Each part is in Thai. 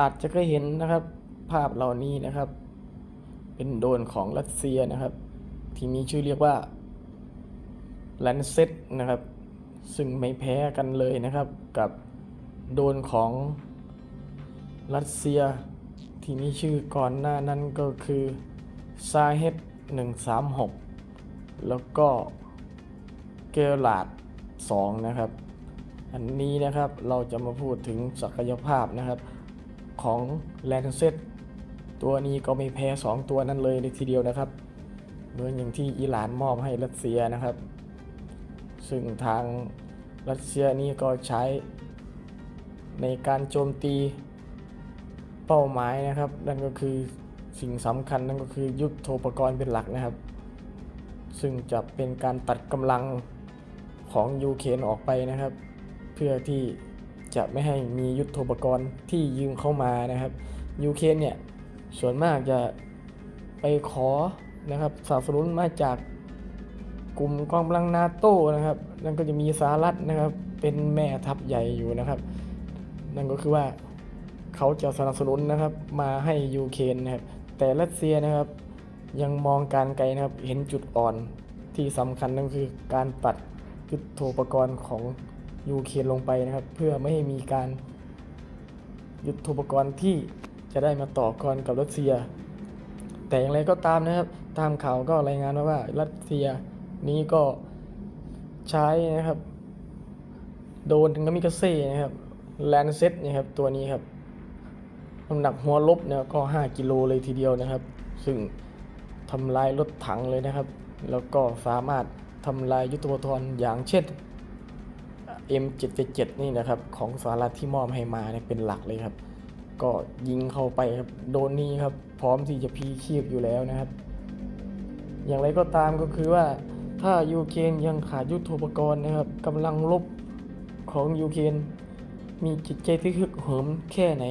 อาจจะเคยเห็นนะครับภาพเหล่านี้นะครับ เป็นโดนของรัสเซียนะครับ ที่มีชื่อเรียกว่าแลนเซตนะครับ ซึ่งไม่แพ้กันเลยนะครับ กับโดนของรัสเซีย ที่มีชื่อก่อนหน้านั้นก็คือซาเฮต136 แล้วก็เกลาด2นะครับ อันนี้นะครับเราจะมาพูดถึงศักยภาพนะครับ ของแลนเซตตัวนี้ก็ไม่แพ้ 2 ตัวนั้นเลยในทีเดียวนะครับ เหมือนอย่างที่อิหร่านมอบให้รัสเซียนะครับ ซึ่งทางรัสเซียนี่ก็ใช้ในการโจมตีเป้าหมายนะครับ นั่นก็คือสิ่งสำคัญนั่นก็คือยุทโธปกรณ์เป็นหลักนะครับ ซึ่งจะเป็นการตัดกำลังของยูเครนออกไปนะครับ เพื่อที่ จะไม่ให้มียุทโธปกรณ์ที่ยืมเข้ามานะครับยูเครนเนี่ยส่วนมากจะไปขอนะครับสนับสนุนมาจากกลุ่มกองกำลังนาโต้นะครับ นั่นก็จะมีสหรัฐนะครับ เป็นแม่ทัพใหญ่อยู่นะครับ นั่นก็คือว่าเขาจะสนับสนุนนะครับ มาให้ยูเครนนะครับ แต่รัสเซียนะครับ ยังมองการไกลนะครับ เห็นจุดอ่อนที่สำคัญนั่นคือการตัดยุทโธปกรณ์ของ ยูเครนลงไปนะครับ เพื่อไม่ให้มีการยุทธปกรณ์ที่จะได้มาต่อกรกับรัสเซีย แต่อย่างไรก็ตามนะครับ ตามข่าวก็รายงานมาว่ารัสเซียนี้ก็ใช้นะครับ โดนถึงกามิกาเซ่นะครับแลนเซตนะครับตัวนี้ครับน้ำหนักหัวลบเนี่ยก็ 5 กิโลเลยทีเดียวนะครับ ซึ่งทำลายรถถังเลยนะครับ แล้วก็สามารถทำลายยุทธปกรณ์อย่างเช่น M777 นี่นะครับของสหรัฐที่มอบให้มาเนี่ยเป็นหลักเลยครับ ก็ยิงเข้าไปครับโดนนี้ครับ พร้อมที่จะพีชีพอยู่แล้วนะครับ อย่างไรก็ตามก็คือว่าถ้ายูเครนยังขาดยุทโธปกรณ์นะครับกำลังลบของยูเครนมีจิตใจที่ฮึกเหิมแค่ไหน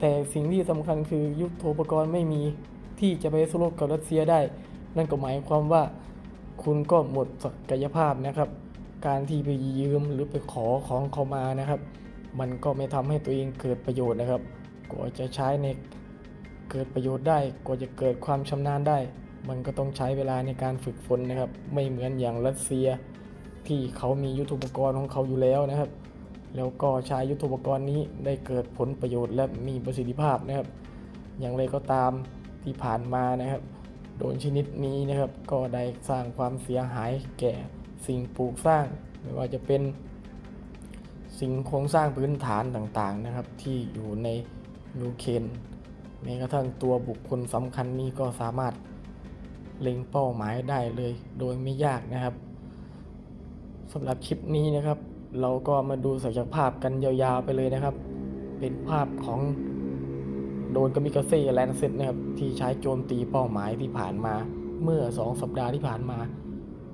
แต่สิ่งที่สำคัญคือยุทโธปกรณ์ไม่มีที่จะไปสู้รบกับรัสเซียได้ นั่นก็หมายความว่าคุณก็หมดศักยภาพนะครับ การที่ไปยืมหรือไปขอของเขามานะครับ มันก็ไม่ทำให้ตัวเองเกิดประโยชน์นะครับกว่าจะใช้ในเกิดประโยชน์ได้กว่าจะเกิดความชำนาญได้ มันก็ต้องใช้เวลาในการฝึกฝนนะครับ ไม่เหมือนอย่างรัสเซีย ที่เขามียุทธปกรณ์ของเขาอยู่แล้วนะครับ แล้วก็ใช้ยุทธปกรณ์นี้ได้เกิดผลประโยชน์และมีประสิทธิภาพนะครับ อย่างไรก็ตามที่ผ่านมานะครับ โดนชนิดนี้นะครับ ก็ได้สร้างความเสียหายแก่ สิ่งปลูกสร้างไม่ว่าจะเป็นสิ่งโครงสร้างพื้นฐานต่างๆนะครับ ที่อยู่ในยูเครนแม้กระทั่งตัวบุคคลสำคัญนี้ก็สามารถเล็งเป้าหมายได้เลยโดยไม่ยากนะครับสำหรับคลิปนี้นะครับ เราก็มาดูศักยภาพกันยาวๆไปเลยนะครับ เป็นภาพของโดนกามิกาเซ่แลนเซตนะครับที่ใช้โจมตีเป้าหมายที่ผ่านมาเมื่อ 2 สัปดาห์ที่ผ่านมา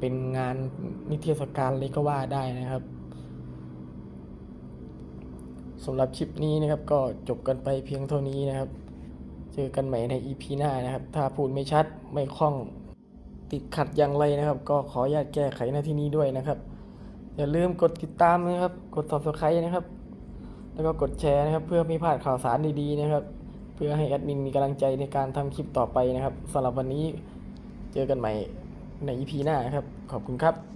เป็นงานนิเทศกาลเลยก็ว่าได้นะครับสำหรับคลิปนี้นะครับก็จบกันไปเพียงเท่านี้นะครับ เจอกันใหม่ใน EP หน้านะครับ ถ้าพูดไม่ชัดไม่คล่องติดขัดอย่างไรนะครับ ก็ขออนุญาตแก้ไขหน้าที่นี้ด้วยนะครับ อย่าลืมกดติดตามนะครับ กด subscribe นะครับ แล้วก็กดแชร์นะครับ เพื่อไม่พลาดข่าวสารดีๆนะครับ เพื่อให้แอดมินมีกำลังใจในการทำคลิปต่อไปนะครับสำหรับวันนี้เจอกันใหม่ ใน EP หน้าครับ ขอบคุณครับ